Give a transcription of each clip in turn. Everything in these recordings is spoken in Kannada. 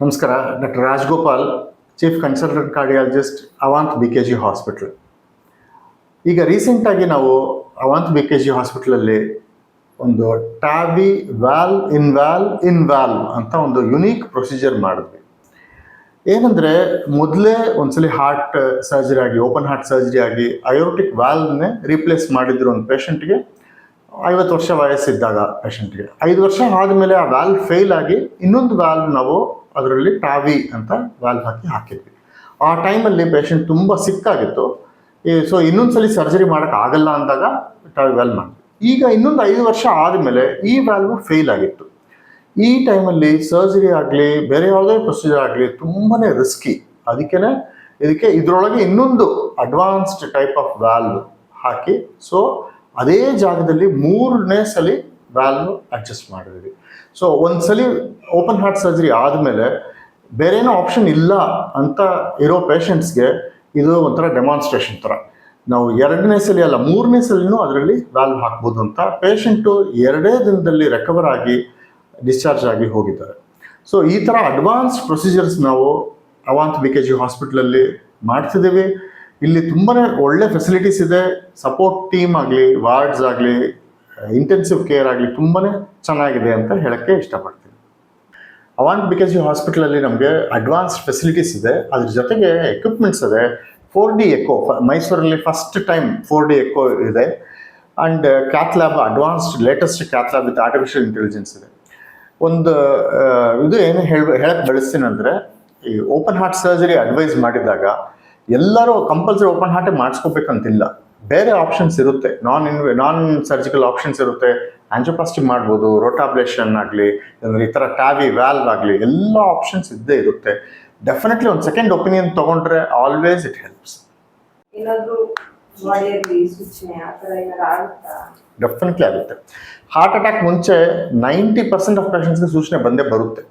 ನಮಸ್ಕಾರ, doctor Rajgopal chief consultant cardiologist ಅವಾಂತ್ ಬಿ ಕೆ ಜಿ ಹಾಸ್ಪಿಟ್ಲ್ ಈಗ ರೀಸೆಂಟಾಗಿ ನಾವು ಅವಾಂತ್ ಬಿ ಕೆ ಜಿ ಹಾಸ್ಪಿಟ್ಲಲ್ಲಿ ಒಂದು ಟ್ಯಾವಿ ವ್ಯಾಲ್ ಇನ್ ವ್ಯಾಲ್ ಇನ್ ವ್ಯಾಲ್ ಅಂತ ಒಂದು ಯುನೀಕ್ ಪ್ರೊಸೀಜರ್ ಮಾಡಿದ್ವಿ. ಏನಂದರೆ, ಮೊದಲೇ ಒಂದ್ಸಲಿ ಹಾರ್ಟ್ ಸರ್ಜರಿ ಆಗಿ ಓಪನ್ ಹಾರ್ಟ್ ಸರ್ಜರಿ ಆಗಿ ಅಯೋಟಿಕ್ ವ್ಯಾಲ್ನೇ ರೀಪ್ಲೇಸ್ ಮಾಡಿದ್ರು ಒಂದು ಪೇಷಂಟ್ಗೆ ಐವತ್ತು ವರ್ಷ ವಯಸ್ಸಿದ್ದಾಗ ಪೇಷಂಟ್ಗೆ ಐದು ವರ್ಷ ಆದಮೇಲೆ ಆ ವ್ಯಾಲ್ ಫೇಲ್ ಆಗಿ ಇನ್ನೊಂದು ವ್ಯಾಲ್ವ್ ನಾವು ಅದರಲ್ಲಿ ಟಾವಿ ಅಂತ ವ್ಯಾಲ್ವ್ ಹಾಕಿ ಹಾಕಿದ್ವಿ. ಆ ಟೈಮಲ್ಲಿ ಪೇಷಂಟ್ ತುಂಬ ಸಿಕ್ಕಾಗಿತ್ತು ಸೊ ಇನ್ನೊಂದ್ಸಲಿ ಸರ್ಜರಿ ಮಾಡೋಕ್ಕಾಗಲ್ಲ ಅಂದಾಗ ಟಾವಿ ವ್ಯಾಲ್ವ್ ಮಾಡಿದ್ವಿ. ಈಗ ಇನ್ನೊಂದು ಐದು ವರ್ಷ ಆದಮೇಲೆ ಈ ವ್ಯಾಲ್ವ್ ಫೇಲ್ ಆಗಿತ್ತು. ಈ ಟೈಮಲ್ಲಿ ಸರ್ಜರಿ ಆಗಲಿ, ಬೇರೆ ಯಾವುದೇ ಪ್ರೊಸೀಜರ್ ಆಗಲಿ ತುಂಬಾ ರಿಸ್ಕಿ ಅದಕ್ಕೇ ಇದಕ್ಕೆ ಇದರೊಳಗೆ ಇನ್ನೊಂದು ಅಡ್ವಾನ್ಸ್ಡ್ ಟೈಪ್ ಆಫ್ ವ್ಯಾಲ್ವ್ ಹಾಕಿ ಸೊ ಅದೇ ಜಾಗದಲ್ಲಿ ಮೂರನೇ ಸಲ ವ್ಯಾಲ್ವ್ ಅಡ್ಜಸ್ಟ್ ಮಾಡಿದ್ವಿ ಸೊ ಒಂದ್ಸಲಿ ಓಪನ್ ಹಾರ್ಟ್ ಸರ್ಜರಿ ಆದಮೇಲೆ ಬೇರೇನೋ ಆಪ್ಷನ್ ಇಲ್ಲ ಅಂತ ಇರೋ ಪೇಷಂಟ್ಸ್ಗೆ ಇದು ಒಂಥರ ಡೆಮಾನ್ಸ್ಟ್ರೇಷನ್ ಥರ. ನಾವು ಎರಡನೇ ಸಲ ಅಲ್ಲ, ಮೂರನೇ ಸಲಿನೂ ಅದರಲ್ಲಿ ವ್ಯಾಲ್ವ್ ಹಾಕ್ಬೋದು ಅಂತ ಪೇಷಂಟು ಎರಡೇ ದಿನದಲ್ಲಿ ರೆಕವರ್ ಆಗಿ ಡಿಸ್ಚಾರ್ಜ್ ಆಗಿ ಹೋಗಿದ್ದಾರೆ. ಸೊ ಈ ಥರ ಅಡ್ವಾನ್ಸ್ ಪ್ರೊಸೀಜರ್ಸ್ ನಾವು ಅವಾಂತ್ ಬಿ ಕೆ ಜಿ ಹಾಸ್ಪಿಟ್ಲಲ್ಲಿ ಮಾಡ್ತಿದ್ದೀವಿ. ಇಲ್ಲಿ ತುಂಬಾ ಒಳ್ಳೆ ಫೆಸಿಲಿಟೀಸ್ ಇದೆ. ಸಪೋರ್ಟ್ ಟೀಮ್ ಆಗಲಿ ವಾರ್ಡ್ಸ್ ಆಗಲಿ ಇಂಟೆನ್ಸಿವ್ ಕೇರ್ ಆಗಲಿ ತುಂಬಾ ಚೆನ್ನಾಗಿದೆ ಅಂತ ಹೇಳೋಕ್ಕೆ ಇಷ್ಟಪಡ್ತೀನಿ. ಅವಾಂಟ್ ಬಿ ಕೆ ಜಿ ಹಾಸ್ಪಿಟಲಲ್ಲಿ ನಮಗೆ ಅಡ್ವಾನ್ಸ್ಡ್ ಫೆಸಿಲಿಟೀಸ್ ಇದೆ. ಅದ್ರ ಜೊತೆಗೆ ಎಕ್ವಿಪ್ಮೆಂಟ್ಸ್ ಇದೆ. ಫೋರ್ ಡಿ ಎಕೋ ಮೈಸೂರಲ್ಲಿ first time four D echo ಇದೆ. And cath lab advanced latest cath lab with artificial intelligence ಇದೆ. ಒಂದು ಇದು ಏನು ಹೇಳ ಹೇಳಕ್ಕೆ ಬೆಳೆಸ್ತೀನಿ ಅಂದರೆ, ಈ ಓಪನ್ ಹಾರ್ಟ್ ಸರ್ಜರಿ ಅಡ್ವೈಸ್ ಮಾಡಿದಾಗ ಎಲ್ಲರೂ ಕಂಪಲ್ಸರಿ ಓಪನ್ ಹಾರ್ಟೇ ಮಾಡಿಸ್ಕೋಬೇಕಂತಿಲ್ಲ. ಬೇರೆ ಆಪ್ಷನ್ಸ್ ಇರುತ್ತೆ. Non in non surgical options ಇರುತ್ತೆ. ಆಂಜಿಯೋಪ್ಲಾಸ್ಟಿ ಮಾಡ್ಬೋದು ರೋಟಾಬ್ಲೇಷನ್ ಆಗಲಿ ಈ ಥರ ಟ್ಯಾವಿ ವ್ಯಾಲ್ವ್ ಆಗಲಿ ಎಲ್ಲ ಆಪ್ಷನ್ಸ್ ಇದ್ದೇ ಇರುತ್ತೆ. ಡೆಫಿನೆಟ್ಲಿ ಒಂದು ಸೆಕೆಂಡ್ ಒಪಿನಿಯನ್ ತೊಗೊಂಡ್ರೆ ಆಲ್ವೇಸ್ ಇಟ್ ಹೆಲ್ಪ್ಸ್ ಡೆಫಿನೆಟ್ಲಿ ಆಗುತ್ತೆ? ಹಾರ್ಟ್ ಅಟ್ಯಾಕ್ ಮುಂಚೆ ನೈಂಟಿ ಪರ್ಸೆಂಟ್ ಆಫ್ ಪೇಷಂಟ್ಸ್ಗೆ ಸೂಚನೆ ಬಂದೇ ಬರುತ್ತೆ.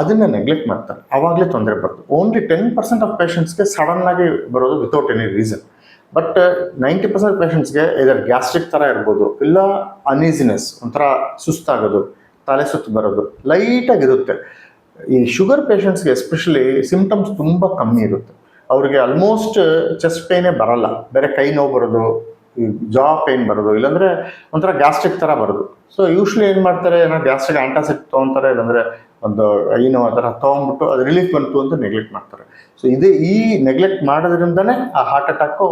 ಅದನ್ನ ನೆಗ್ಲೆಕ್ಟ್ ಮಾಡ್ತಾರೆ. ಆವಾಗಲೇ ತೊಂದರೆ ಬರುತ್ತೆ. ಓನ್ಲಿ ಟೆನ್ ಪರ್ಸೆಂಟ್ ಆಫ್ ಪೇಷಂಟ್ಸ್ಗೆ ಸಡನ್ ಆಗಿ ಬರೋದು without any reason but ninety percent ಪೇಷಂಟ್ಸ್ಗೆ ಇದರ ಗ್ಯಾಸ್ಟ್ರಿಕ್ ಥರ ಇರ್ಬೋದು, ಇಲ್ಲ ಅನೀಸಿನೆಸ್ ಒಂಥರ ಸುಸ್ತಾಗೋದು, ತಲೆ ಸುತ್ತು ಬರೋದು ಲೈಟಾಗಿರುತ್ತೆ ಈ ಶುಗರ್ ಪೇಷಂಟ್ಸ್ಗೆ ಎಸ್ಪೆಷಲಿ ಸಿಂಪ್ಟಮ್ಸ್ ತುಂಬ ಕಮ್ಮಿ ಇರುತ್ತೆ. ಅವ್ರಿಗೆ ಆಲ್ಮೋಸ್ಟ್ ಚೆಸ್ಟ್ ಪೇಯ್ನೇ ಬರಲ್ಲ. ಬೇರೆ ಕೈ ನೋವು ಬರೋದು, ಈ ಜಾ ಪೇನ್ ಬರೋದು, ಇಲ್ಲಾಂದರೆ ಒಂಥರ ಗ್ಯಾಸ್ಟ್ರಿಕ್ ಥರ ಬರೋದು. ಸೊ ಯೂಶ್ವಲಿ ಏನು ಮಾಡ್ತಾರೆ, ಏನೋ ಗ್ಯಾಸ್ಟ್ರಿಕ್ ಆ್ಯಂಟಾಸಿಡ್ ತೊಗೊತಾರೆ, ಇಲ್ಲಾಂದ್ರೆ ಒಂದು ಐನೋ ಆ ಥರ ತೊಗೊಂಬಿಟ್ಟು ಅದು ರಿಲೀಫ್ ಬಂತು ಅಂತ ನೆಗ್ಲೆಕ್ಟ್ ಮಾಡ್ತಾರೆ. ಸೊ ಇದು ಈ ನೆಗ್ಲೆಕ್ಟ್ ಮಾಡೋದ್ರಿಂದನೇ ಆ ಹಾರ್ಟ್ ಅಟ್ಯಾಕು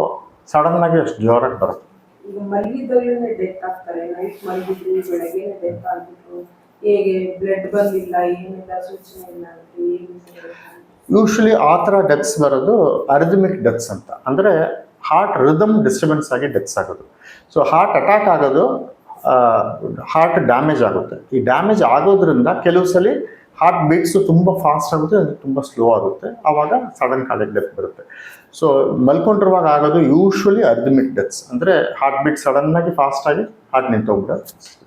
ಸಡನ್ ಆಗಿ ಅಷ್ಟು ಜೋರಾಗಿ ಬರುತ್ತೆ. ಈಗ ಮಲಗಿದ್ದವ್ರನ್ನೇ ಡೆತ್ ಆಗ್ತಾರೆ. ನೈಟ್ ಮಲಗಿದ್ರು ಬೆಳಗ್ಗೆ ಡೆತ್ ಆಗ್ಬಿಟ್ರು ಹೇಗೆ ಬ್ಲಡ್ ಬಂದಿಲ್ಲ ಏನಿಲ್ಲ ಸೂಚನೆ ಇಲ್ಲ ಯೂಶ್ವಲಿ ಆ ಥರ ಡೆತ್ಸ್ ಬರೋದು ಅರಿದಮಿಕ್ ಡೆತ್ಸ್ ಅಂತ. ಅಂದರೆ ಹಾರ್ಟ್ ರಿದಮ್ ಡಿಸ್ಟರ್ಬೆನ್ಸ್ ಆಗಿ ಡೆತ್ಸ್ ಆಗೋದು. ಸೊ ಹಾರ್ಟ್ ಅಟ್ಯಾಕ್ ಆಗೋದು ಹಾರ್ಟ್ ಡ್ಯಾಮೇಜ್ ಆಗುತ್ತೆ. ಈ ಡ್ಯಾಮೇಜ್ ಆಗೋದ್ರಿಂದ ಕೆಲವು ಸಲ ಹಾರ್ಟ್ ಬೀಟ್ಸು ತುಂಬ ಫಾಸ್ಟ್ ಆಗುತ್ತೆ ತುಂಬ ಸ್ಲೋ ಆಗುತ್ತೆ. ಆವಾಗ ಸಡನ್ ಕಾಲೇಜ್ ಡೆತ್ ಬರುತ್ತೆ. ಸೊ ಮಲ್ಕೊಂಡಿರುವಾಗ ಆಗೋದು ಯೂಶ್ವಲಿ ಅರ್ಧಮಿಕ್ ಡೆತ್ಸ್ ಅಂದರೆ ಹಾರ್ಟ್ ಬೀಟ್ ಸಡನ್ನಾಗಿ ಫಾಸ್ಟ್ ಆಗಿ ಹಾರ್ಟ್ ನಿಂತೋಗ್ಬಿಡುತ್ತೆ.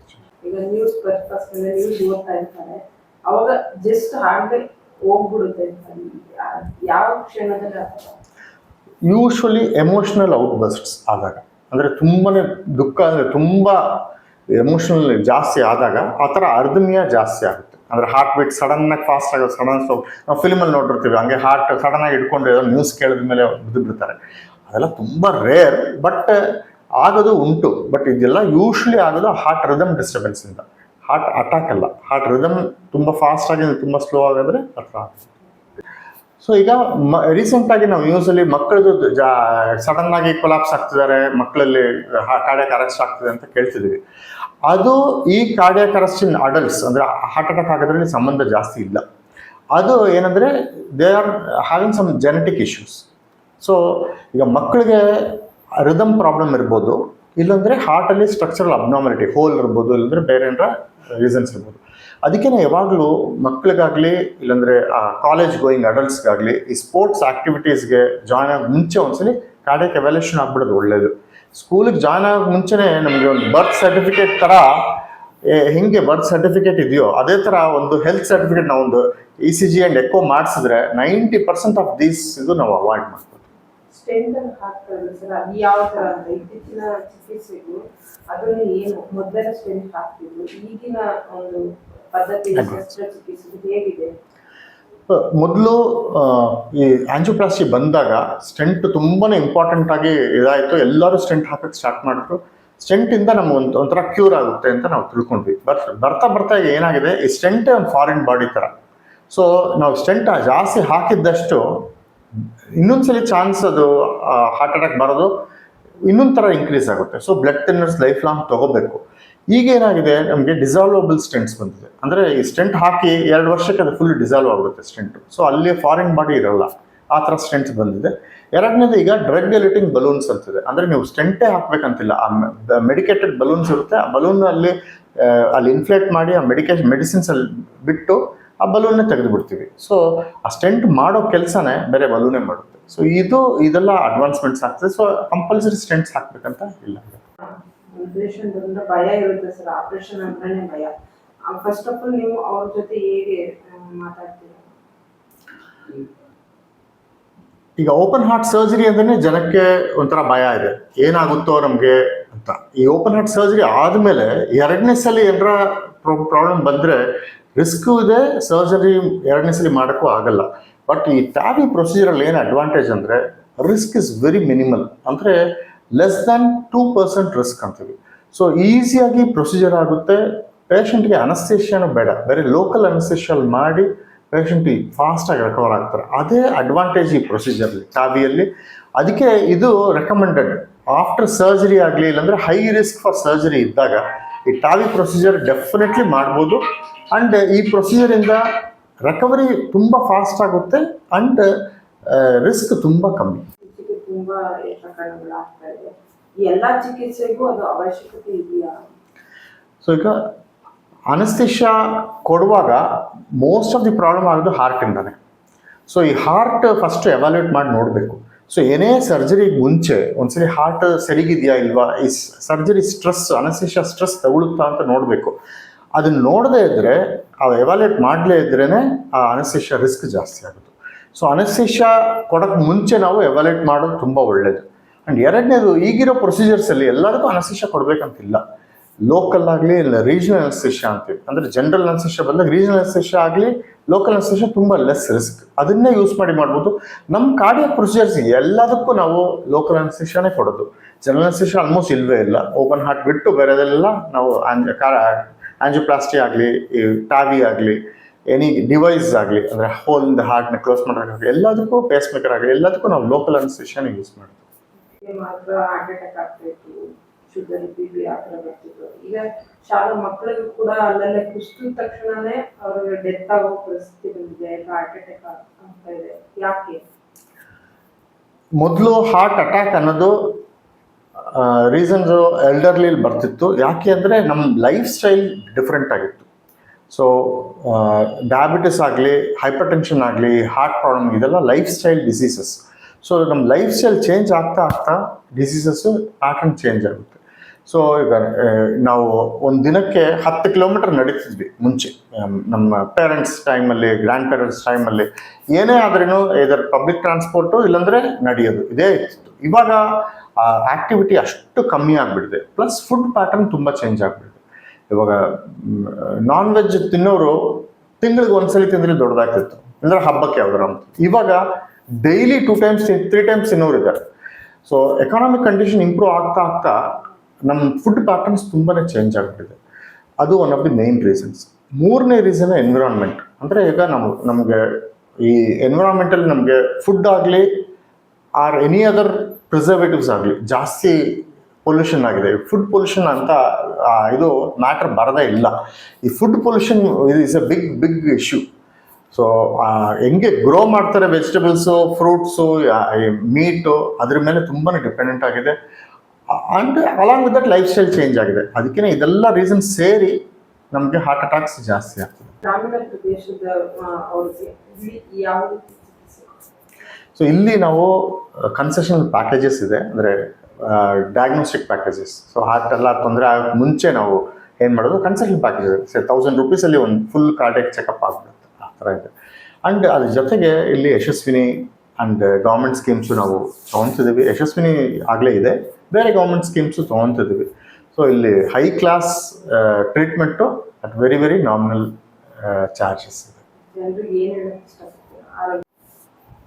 ಈಗ ನ್ಯೂಸ್ ಔಟ್ ನ್ಯೂಸ್ ಓದ್ತಾ ಇರ್ತಾರೆ. ಅವಾಗ ಜಸ್ಟ್ ಹಾಗೆ ಹೋಗ್ಬಿಡುತ್ತೆ ಅಂತ ಯಾ- ಯಾವ ಕ್ಷಣದಲ್ಲಿ ಆಗ್ತದೆ? ಯೂಶ್ವಲಿ ಎಮೋಷ್ನಲ್ ಔಟ್ಬಸ್ಟ್ಸ್ ಆದಾಗ. ಅಂದರೆ ತುಂಬಾನೇ ದುಃಖ ಅಂದರೆ ತುಂಬ ಎಮೋಷ್ನಲ್ ಜಾಸ್ತಿ ಆದಾಗ ಆ ಥರ ಅರ್ಧಮಿಯ ಜಾಸ್ತಿ ಆಗುತ್ತೆ. ಅಂದರೆ ಹಾರ್ಟ್ ಬೀಟ್ ಸಡನ್ನಾಗಿ ಫಾಸ್ಟ್ ಆಗೋದು ಸಡನ್ ಸೊ ನಾವು ಫಿಲ್ಮಲ್ಲಿ ನೋಡಿರ್ತೀವಿ, ಹಂಗೆ ಹಾರ್ಟ್ ಸಡನ್ನಾಗಿ ಇಟ್ಕೊಂಡು ಏನೋ ನ್ಯೂಸ್ ಕೇಳಿದ ಮೇಲೆ ಬಿದ್ದು ಬಿಡ್ತಾರೆ. ಅದೆಲ್ಲ ತುಂಬ ರೇರ್ ಬಟ್ ಆಗೋದು ಉಂಟು. ಬಟ್ ಇದೆಲ್ಲ ಯೂಶ್ವಲಿ ಆಗೋದು ಹಾರ್ಟ್ ರಿದಮ್ ಡಿಸ್ಟರ್ಬೆನ್ಸಿಂದ ಹಾರ್ಟ್ ಅಟ್ಯಾಕ್ ಅಲ್ಲ. ಹಾರ್ಟ್ ರಿದಮ್ ತುಂಬ ಫಾಸ್ಟ್ ಆಗಿ, ತುಂಬ ಸ್ಲೋ ಆಗಿದ್ರೆ ಆಗುತ್ತೆ. ಸೊ ಈಗ ಮ ರೀಸೆಂಟಾಗಿ ನಾವು ನ್ಯೂಸಲ್ಲಿ ಮಕ್ಕಳದು ಸಡನ್ ಆಗಿ ಕೊಲಾಪ್ಸ್ ಆಗ್ತಿದ್ದಾರೆ, ಮಕ್ಕಳಲ್ಲಿ ಕಾರ್ಯಕ್ಕೆ ಅರೆಸ್ಟ್ ಆಗ್ತಿದೆ ಅಂತ ಕೇಳ್ತಿದ್ದೀವಿ ಅದು ಈ ಕಾರ್ಡಿಯಾಕ್ ಅರೆಸ್ಟ್ ಅಡಲ್ಟ್ಸ್ ಅಂದರೆ ಹಾರ್ಟ್ ಅಟ್ಯಾಕ್ ಆಗೋದ್ರಲ್ಲಿ ಸಂಬಂಧ ಜಾಸ್ತಿ ಇಲ್ಲ. ಅದು ಏನಂದರೆ they are having some genetic issues so ಈಗ ಮಕ್ಕಳಿಗೆ ರಿದಮ್ ಪ್ರಾಬ್ಲಮ್ ಇರ್ಬೋದು, ಇಲ್ಲಾಂದರೆ ಹಾರ್ಟಲ್ಲಿ ಸ್ಟ್ರಕ್ಚರಲ್ ಅಬ್ನಾರ್ಮಲಿಟಿ ಹೋಲ್ ಇರ್ಬೋದು, ಇಲ್ಲಾಂದರೆ ಬೇರೆ ಏನರ ರೀಸನ್ಸ್ ಇರ್ಬೋದು. ಅದಕ್ಕೆ ಯಾವಾಗಲೂ ಮಕ್ಕಳಿಗಾಗಲಿ, ಇಲ್ಲಾಂದರೆ ಕಾಲೇಜ್ ಗೋಯಿಂಗ್ ಅಡಲ್ಟ್ಸ್ಗಾಗಲಿ ಈ ಸ್ಪೋರ್ಟ್ಸ್ ಆ್ಯಕ್ಟಿವಿಟೀಸ್ಗೆ ಜಾಯ್ನ್ ಆಗಿ ಮುಂಚೆ ಒಂದ್ಸಲಿ ಕಾರ್ಡಿಯಕ್ ಎವ್ಯಾಲ್ಯೂಷನ್ ಆಗ್ಬಿಡೋದು ಒಳ್ಳೆಯದು ಸ್ಕೂಲಿಗೆ ಜಾಯ್ನ್ ಆಗ ಮುಂಚೆನೇ ನಮಗೆ ಒಂದು ಬರ್ತ್ ಸರ್ಟಿಫಿಕೇಟ್ ಥರ ಹೆಂಗೆ ಬರ್ತ್ ಸರ್ಟಿಫಿಕೇಟ್ ಇದೆಯೋ ಅದೇ ಥರ ಒಂದು ಹೆಲ್ತ್ ಸರ್ಟಿಫಿಕೇಟ್ ನಾವು ಒಂದು E C G and echo ಮಾಡಿಸಿದ್ರೆ ನೈಂಟಿ ಪರ್ಸೆಂಟ್ ಆಫ್ ದೀಸ್ ಇದು ನಾವು ಅವಾಯ್ಡ್ ಮಾಡ್ಬೋದು ಮೊದಲ ಈ ಆಂಜಿಯೋಪ್ಲಾಸ್ಟಿ ಬಂದಾಗ ಸ್ಟೆಂಟ್ ತುಂಬಾ ಇಂಪಾರ್ಟೆಂಟ್ ಆಗಿ ಇದಾಯಿತು. ಎಲ್ಲರೂ ಸ್ಟೆಂಟ್ ಹಾಕಕ್ಕೆ ಸ್ಟಾರ್ಟ್ ಮಾಡಿದ್ರು. ಸ್ಟೆಂಟಿಂದ ನಮ್ಗೆ ಒಂದು, ಒಂಥರ ಕ್ಯೂರ್ ಆಗುತ್ತೆ ಅಂತ ನಾವು ತಿಳ್ಕೊಂಡ್ವಿ. ಬಟ್ ಬರ್ತಾ ಬರ್ತಾ ಏನಾಗಿದೆ? ಈ ಸ್ಟೆಂಟೇ ಒಂದು ಫಾರಿನ್ ಬಾಡಿ ಥರ ಸೊ ನಾವು ಸ್ಟೆಂಟ್ ಜಾಸ್ತಿ ಹಾಕಿದ್ದಷ್ಟು ಇನ್ನೊಂದ್ಸಲಿ ಚಾನ್ಸ್ ಅದು ಹಾರ್ಟ್ ಅಟ್ಯಾಕ್ ಬರೋದು ಇನ್ನೊಂದು ಥರ ಇನ್ಕ್ರೀಸ್ ಆಗುತ್ತೆ. So blood thinners life long ತಗೋಬೇಕು. ಈಗ ಏನಾಗಿದೆ ನಮಗೆ ಡಿಸಾಲ್ವಬಲ್ ಸ್ಟೆಂಟ್ಸ್ ಬಂದಿದೆ. ಅಂದರೆ ಈ ಸ್ಟೆಂಟ್ ಹಾಕಿ ಎರಡು ವರ್ಷಕ್ಕೆ ಅದು ಫುಲ್ ಡಿಸಾಲ್ವ್ ಆಗುತ್ತೆ ಸ್ಟೆಂಟ್ ಸೊ ಅಲ್ಲಿ ಫಾರಿನ್ ಬಾಡಿ ಇರೋಲ್ಲ. ಆ ಥರ ಸ್ಟೆಂಟ್ಸ್ ಬಂದಿದೆ. ಎರಡನೇದು ಈಗ ಡ್ರಗ್ ಡೆಲಿಟಿಂಗ್ ಬಲೂನ್ಸ್ ಅಂತಿದೆ. ಅಂದರೆ ನೀವು ಸ್ಟೆಂಟೇ ಹಾಕಬೇಕಂತಿಲ್ಲ. ಆ ಮೆಡಿಕೇಟೆಡ್ ಬಲೂನ್ಸ್ ಇರುತ್ತೆ. ಆ ಬಲೂನ್ ಅಲ್ಲಿ ಅಲ್ಲಿ ಇನ್ಫ್ಲೇಟ್ ಮಾಡಿ ಆ ಮೆಡಿಕೇಶನ್ ಮೆಡಿಸಿನ್ಸ್ ಅಲ್ಲಿ ಬಿಟ್ಟು ಆ ಬಲೂನ್ನೇ ತೆಗೆದು ಬಿಡ್ತೀವಿ ಸೊ ಆ ಸ್ಟೆಂಟ್ ಮಾಡೋ ಕೆಲಸನೇ ಬೇರೆ ಬಲೂನೇ ಮಾಡುತ್ತೆ. ಸೊ ಇದು, ಇದೆಲ್ಲ ಅಡ್ವಾನ್ಸ್ಮೆಂಟ್ಸ್ ಆಗ್ತದೆ. ಸೊ ಕಂಪಲ್ಸರಿ ಸ್ಟೆಂಟ್ಸ್ ಹಾಕ್ಬೇಕಂತ ಇಲ್ಲ. ಆಪರೇಷನ್ ಬಂದ್ರೆ ಭಯ ಇರುತ್ತೆ ಸರ್. ಆಪರೇಷನ್ ಅಂದ್ರೆ ಭಯ. ಫಸ್ಟ್ ಆಫ್ ಆಲ್ ನೀವು ಅವ್ರ ಜೊತೆ ಹೇಗೆ ಮಾತಾಡ್ತೀರಾ? ಈಗ ಓಪನ್ ಹಾರ್ಟ್ ಸರ್ಜರಿ ಅಂದ್ರೆ ಜನಕ್ಕೆ ಒಂಥರ ಭಯ ಇದೆ. ಏನಾಗುತ್ತೋ ನಮಗೆ ಅಂತ. ಈ ಓಪನ್ ಹಾರ್ಟ್ ಸರ್ಜರಿ ಆದಮೇಲೆ ಎರಡನೇ ಸಲ ಏನರ ಪ್ರಾಬ್ಲಮ್ ಬಂದರೆ ರಿಸ್ಕು ಇದೆ ಸರ್ಜರಿ ಎರಡನೇ ಸಲ ಮಾಡೋಕ್ಕೂ ಆಗಲ್ಲ. ಬಟ್ ಈ ಟ್ಯಾಬಿ ಪ್ರೊಸೀಜರಲ್ಲಿ ಏನು ಅಡ್ವಾಂಟೇಜ್ ಅಂದರೆ ರಿಸ್ಕ್ ಇಸ್ ವೆರಿ ಮಿನಿಮಲ್ ಅಂದರೆ less than two percent risk ಅಂತೀವಿ. ಸೊ ಈಸಿಯಾಗಿ ಪ್ರೊಸೀಜರ್ ಆಗುತ್ತೆ. ಪೇಷಂಟ್ಗೆ ಅನಸ್ತೇಷಿಯಾನು ಬೇಡ. ಬೇರೆ ಲೋಕಲ್ ಅನಸ್ತೇಷಿಯಲ್ ಮಾಡಿ ಪೇಷಂಟಿಗೆ ಫಾಸ್ಟಾಗಿ ರೆಕವರ್ ಆಗ್ತಾರೆ. ಅದೇ ಅಡ್ವಾಂಟೇಜ್ ಈ ಪ್ರೊಸೀಜರ್ಲಿ ಟಾಬಿಯಲ್ಲಿ ಅದಕ್ಕೆ ಇದು ರೆಕಮೆಂಡೆಡ್ ಆಫ್ಟರ್ ಸರ್ಜರಿ ಆಗಲಿ, ಇಲ್ಲಾಂದ್ರೆ ಹೈ ರಿಸ್ಕ್ ಫಾರ್ ಸರ್ಜರಿ ಇದ್ದಾಗ ಈ ಟಾವಿ ಪ್ರೊಸೀಜರ್ ಡೆಫಿನೆಟ್ಲಿ ಮಾಡ್ಬೋದು. ಆ್ಯಂಡ್ ಈ ಪ್ರೊಸೀಜರಿಂದ ರಿಕವರಿ ತುಂಬ ಫಾಸ್ಟ್ ಆಗುತ್ತೆ. ಆ್ಯಂಡ್ ರಿಸ್ಕ್ ತುಂಬ ಕಮ್ಮಿ. ತುಂಬಾ ಪ್ರಕರಣಗಳಾಗ್ತಾ ಇದೆ. ಎಲ್ಲಾ ಚಿಕಿತ್ಸೆಗೂ ಅದು ಅವಶ್ಯಕತೆ ಇದೆಯಾ? ಸೊ ಈಗ ಅನಸ್ತಿಷಾ ಕೊಡುವಾಗ ಮೋಸ್ಟ್ ಆಫ್ ದಿ ಪ್ರಾಬ್ಲಮ್ ಆಗೋದು ಹಾರ್ಟಿಂದಾನೆ ಸೊ ಈ ಹಾರ್ಟ್ ಫಸ್ಟ್ ಎವ್ಯಾಲ್ಯೂಯೇಟ್ ಮಾಡಿ ನೋಡಬೇಕು. ಸೊ ಏನೇ ಸರ್ಜರಿಗೆ ಮುಂಚೆ, ಒಂದ್ಸರಿ ಹಾರ್ಟ್ ಸರಿಗಿದೆಯಾ ಇಲ್ವಾ, ಈ ಸರ್ಜರಿ ಸ್ಟ್ರೆಸ್ ಅನಸ್ತಿಷಾ ಸ್ಟ್ರೆಸ್ ತಗೊಳುತ್ತಾ ಅಂತ ನೋಡಬೇಕು. ಅದನ್ನ ನೋಡದೇ ಇದ್ದರೆ ಆ ಎವ್ಯಾಲ್ಯೂಯೇಟ್ ಮಾಡಲೇ ಇದ್ರೇ ಆ ಅನಸ್ತಿಷಾ ರಿಸ್ಕ್ ಜಾಸ್ತಿ ಆಗುತ್ತೆ. ಸೊ ಅನಸ್ತಿಷಾ ಕೊಡೋಕ್ಕೆ ಮುಂಚೆ ನಾವು ಎವಾಲ್ಯೂಟ್ ಮಾಡೋದು ತುಂಬ ಒಳ್ಳೆಯದು ಆ್ಯಂಡ್ ಎರಡನೇದು ಈಗಿರೋ ಪ್ರೊಸೀಜರ್ಸಲ್ಲಿ ಎಲ್ಲರಿಗೂ ಅನಸ್ತಿಷಾ ಕೊಡಬೇಕಂತಿಲ್ಲ. ಲೋಕಲ್ ಆಗಲಿ ಇಲ್ಲ ರೀಜನಲ್ ಅನಸ್ತಿಷಾ ಅಂತೀವಿ. ಅಂದರೆ ಜನರಲ್ ಅನಸ್ತಿಷಾ ಬಂದಾಗ ರೀಜನಲ್ ಅನಸ್ತಿಷಾ ಆಗಲಿ ಲೋಕಲ್ ಅನಸ್ತಿಷಾ ತುಂಬ ಲೆಸ್ ರಿಸ್ಕ್ ಅದನ್ನೇ ಯೂಸ್ ಮಾಡಿ ಮಾಡ್ಬೋದು. ನಮ್ಮ ಕಾರ್ಡಿಯ ಪ್ರೊಸೀಜರ್ಸ್ ಎಲ್ಲದಕ್ಕೂ ನಾವು ಲೋಕಲ್ ಅನಸ್ತಿಷಾನೇ ಕೊಡೋದು. ಜನರಲ್ ಅನಸ್ತಿಷಾ ಆಲ್ಮೋಸ್ಟ್ ಇಲ್ಲವೇ ಇಲ್ಲ. ಓಪನ್ ಹಾರ್ಟ್ ಬಿಟ್ಟು ಬೇರೆದೆಲ್ಲ ನಾವು ಆಂಜಿಯೋಪ್ಲಾಸ್ಟಿ ಆಗಲಿ, ಈ ಟಾವಿ ಆಗಲಿ ಎನಿ ಡಿವೈಸ್ ಆಗಲಿ ಅಂದರೆ ಹೋಲ್ ಇಂದ ಹಾರ್ಟ್ನ ಕ್ಲೋಸ್ ಮಾಡೋಕ್ಕಾಗಲಿ ಎಲ್ಲದಕ್ಕೂ ಪೇಸ್ ಮೇಕರ್ ಆಗಲಿ ಎಲ್ಲದಕ್ಕೂ ನಾವು ಲೋಕಲ್ ಅನ್ಸ್ಟೇಷನ್ ಯೂಸ್ ಮಾಡ್ತೀವಿ. ಈಗ ಮಾತ್ರ ಹಾರ್ಟ್ ಅಟ್ಯಾಕ್ ಆಗ್ತಾಯಿತ್ತು ಶುಗರ್ ಬಿ ಪಿ ಆ ಥರ ಬರ್ತಿತ್ತು. ಈಗ ಶಾಲಾ ಮಕ್ಕಳಿಗೂ ಕೂಡ ಅಲ್ಲಲ್ಲೇ ಕುಸಿದ ತಕ್ಷಣನೇ ಅವ್ರಿಗೆ ಡೆತ್ ಆಗೋ ಪರಿಸ್ಥಿತಿ ಬಂದಿದೆ ಹಾರ್ಟ್ ಅಟ್ಯಾಕ್ ಆಗ್ತಾ ಇದೆ. ಯಾಕೆ? ಮೊದಲು ಹಾರ್ಟ್ ಅಟ್ಯಾಕ್ ಅನ್ನೋದು ರೀಸನ್ಸು ಎಲ್ಡರ್ಲಿ ಬರ್ತಿತ್ತು. ಯಾಕೆ ಅಂದರೆ ನಮ್ಮ ಲೈಫ್ ಸ್ಟೈಲ್ ಡಿಫ್ರೆಂಟ್ ಆಗಿತ್ತು. ಸೊ ಡಯಾಬಿಟಿಸ್ ಆಗಲಿ ಹೈಪರ್ ಟೆನ್ಷನ್ ಆಗಲಿ ಹಾರ್ಟ್ ಪ್ರಾಬ್ಲಮ್ ಇದೆಲ್ಲ ಲೈಫ್ ಸ್ಟೈಲ್ ಡಿಸೀಸಸ್ ಸೊ ನಮ್ಮ ಲೈಫ್ ಸ್ಟೈಲ್ ಚೇಂಜ್ ಆಗ್ತಾ ಆಗ್ತಾ ಡಿಸೀಸಸ್ಸು ಪ್ಯಾಟರ್ನ್ ಚೇಂಜ್ ಆಗುತ್ತೆ. ಸೊ ಈಗ ನಾವು ಒಂದು ದಿನಕ್ಕೆ ಹತ್ತು ಕಿಲೋಮೀಟರ್ ನಡೀತಿದ್ವಿ ಮುಂಚೆ. ನಮ್ಮ ಪೇರೆಂಟ್ಸ್ ಟೈಮಲ್ಲಿ ಗ್ರ್ಯಾಂಡ್ ಪೇರೆಂಟ್ಸ್ ಟೈಮಲ್ಲಿ ಏನೇ ಆದ್ರೂ ಇದರ ಪಬ್ಲಿಕ್ ಟ್ರಾನ್ಸ್ಪೋರ್ಟು ಇಲ್ಲಾಂದರೆ ನಡೆಯೋದು. ಇದೇ ಇತ್ತು. ಇವಾಗ ಆಕ್ಟಿವಿಟಿ ಅಷ್ಟು ಕಮ್ಮಿ ಆಗಿಬಿಟ್ಟಿದೆ. ಪ್ಲಸ್ ಫುಡ್ ಪ್ಯಾಟರ್ನ್ ತುಂಬ ಚೇಂಜ್ ಆಗಿಬಿಟ್ಟಿದೆ. ಇವಾಗ ನಾನ್ ವೆಜ್ ತಿನ್ನೋರು ತಿಂಗಳಿಗೆ ಒಂದ್ಸಲಿ ತಿಂದ್ರೆ ದೊಡ್ಡದಾಗ್ತಿತ್ತು. ಅಂದ್ರೆ ಹಬ್ಬಕ್ಕೆ ಯಾವ್ದಾರ ಇವಾಗ daily two times three times ತಿನ್ನೋರು ಇದ್ದಾರೆ ಸೊ ಎಕಾನಮಿಕ್ ಕಂಡೀಷನ್ ಇಂಪ್ರೂವ್ ಆಗ್ತಾ ಆಗ್ತಾ ನಮ್ಮ ಫುಡ್ ಪ್ಯಾಟರ್ನ್ಸ್ ತುಂಬಾನೇ ಚೇಂಜ್ ಆಗಿಬಿಟ್ಟಿದೆ. ಅದು one of the main reasons ಮೂರನೇ ರೀಸನ್ ಎನ್ವಿರಾನ್ಮೆಂಟ್ ಅಂದರೆ ಈಗ ನಾವು ನಮಗೆ ಈ ಎನ್ವಿರಾನ್ಮೆಂಟಲ್ಲಿ ನಮಗೆ ಫುಡ್ ಆಗಲಿ ಆರ್ ಎನಿ ಅದರ್ ಪ್ರಿಸರ್ವೇಟಿವ್ಸ್ ಆಗಲಿ, ಜಾಸ್ತಿ ಪೊಲ್ಯೂಷನ್ ಆಗಿದೆ. ಫುಡ್ ಪೊಲ್ಯೂಷನ್ ಅಂತ ಇದು ಮ್ಯಾಟ್ರ್ ಬರದೇ ಇಲ್ಲ. ಈ ಫುಡ್ ಪೊಲ್ಯೂಷನ್ ಇದು is a big big issue so ಹೆಂಗೆ ಗ್ರೋ ಮಾಡ್ತಾರೆ ವೆಜಿಟೇಬಲ್ಸು ಫ್ರೂಟ್ಸು ಮೀಟು ಅದ್ರ ಮೇಲೆ ತುಂಬಾ ಡಿಪೆಂಡೆಂಟ್ ಆಗಿದೆ. And along with that lifestyle change ಆಗಿದೆ. ಅದಕ್ಕೆ ಇದೆಲ್ಲ ರೀಸನ್ ಸೇರಿ ನಮಗೆ ಹಾರ್ಟ್ ಅಟ್ಯಾಕ್ಸ್ ಜಾಸ್ತಿ ಆಗ್ತದೆ. ಸೊ ಇಲ್ಲಿ ನಾವು ಕನ್ಸೆಷನಲ್ ಪ್ಯಾಕೇಜಸ್ ಇದೆ. ಅಂದರೆ ಡಯಾಗ್ನೋಸ್ಟಿಕ್ ಪ್ಯಾಕೇಜಸ್ ಸೊ ಹಾರ್ಟ್ ಎಲ್ಲ ತೊಂದರೆ ಆಗೋಕ್ಕೆ ಮುಂಚೆ ನಾವು ಏನು ಮಾಡೋದು? ಕನ್ಸಲ್ಟಿಂಗ್ ಪ್ಯಾಕೇಜ್ ಇದೆ ಸೇ ತೌಸಂಡ್ ರುಪೀಸಲ್ಲಿ ಒಂದು ಫುಲ್ ಕಾರ್ಡಿಯಕ್ ಚೆಕಪ್ ಆಗ್ಬಿಡುತ್ತೆ. ಆ ಥರ ಇದೆ. ಆ್ಯಂಡ್ ಅದ್ರ ಜೊತೆಗೆ ಇಲ್ಲಿ ಯಶಸ್ವಿನಿ ಆ್ಯಂಡ್ ಗೌರ್ಮೆಂಟ್ ಸ್ಕೀಮ್ಸು ನಾವು ತೊಗೊತಿದ್ದೀವಿ. ಯಶಸ್ವಿನಿ ಆಗಲೇ ಇದೆ. ಬೇರೆ ಗೌರ್ಮೆಂಟ್ ಸ್ಕೀಮ್ಸು ತೊಗೊತಿದ್ದೀವಿ. ಸೊ ಇಲ್ಲಿ high class treatment at very very nominal charges ಇದೆ.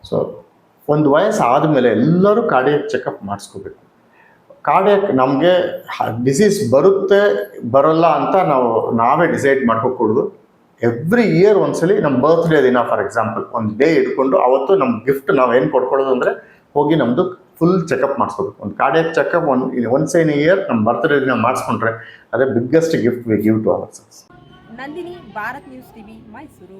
ಸೊ ಒಂದು ವಯಸ್ಸು ಆದಮೇಲೆ ಎಲ್ಲರೂ ಕಾರ್ಡಿಯಕ್ ಚೆಕಪ್ ಮಾಡಿಸ್ಕೋಬೇಕು. ಕಾರ್ಡಿಯಕ್ ನಮಗೆ ಡಿಸೀಸ್ ಬರುತ್ತೆ, ಬರೋಲ್ಲ ಅಂತ ನಾವು, ನಾವೇ ಡಿಸೈಡ್ ಮಾಡ್ಕೋಕೂಡ್ದು ಎವ್ರಿ ಇಯರ್ ಒಂದ್ಸಲಿ ನಮ್ಮ ಬರ್ತ್ಡೇ ದಿನ ಫಾರ್ ಎಕ್ಸಾಂಪಲ್ ಒಂದು ಡೇ ಇಟ್ಕೊಂಡು ಅವತ್ತು ನಮ್ಮ ಗಿಫ್ಟ್ ನಾವು ಏನು ಕೊಡ್ಕೊಳ್ಳೋದು ಅಂದರೆ ಹೋಗಿ ನಮ್ಮದು ಫುಲ್ ಚೆಕಪ್ ಮಾಡಿಸ್ಕೋಬೇಕು. ಒಂದು cardiac checkup one once in year ನಮ್ಮ ಬರ್ತ್ಡೇ ದಿನ ಮಾಡಿಸ್ಕೊಂಡ್ರೆ, ಅದೇ biggest gift we give to our selves Nandini, Bharat news TV Mysuru.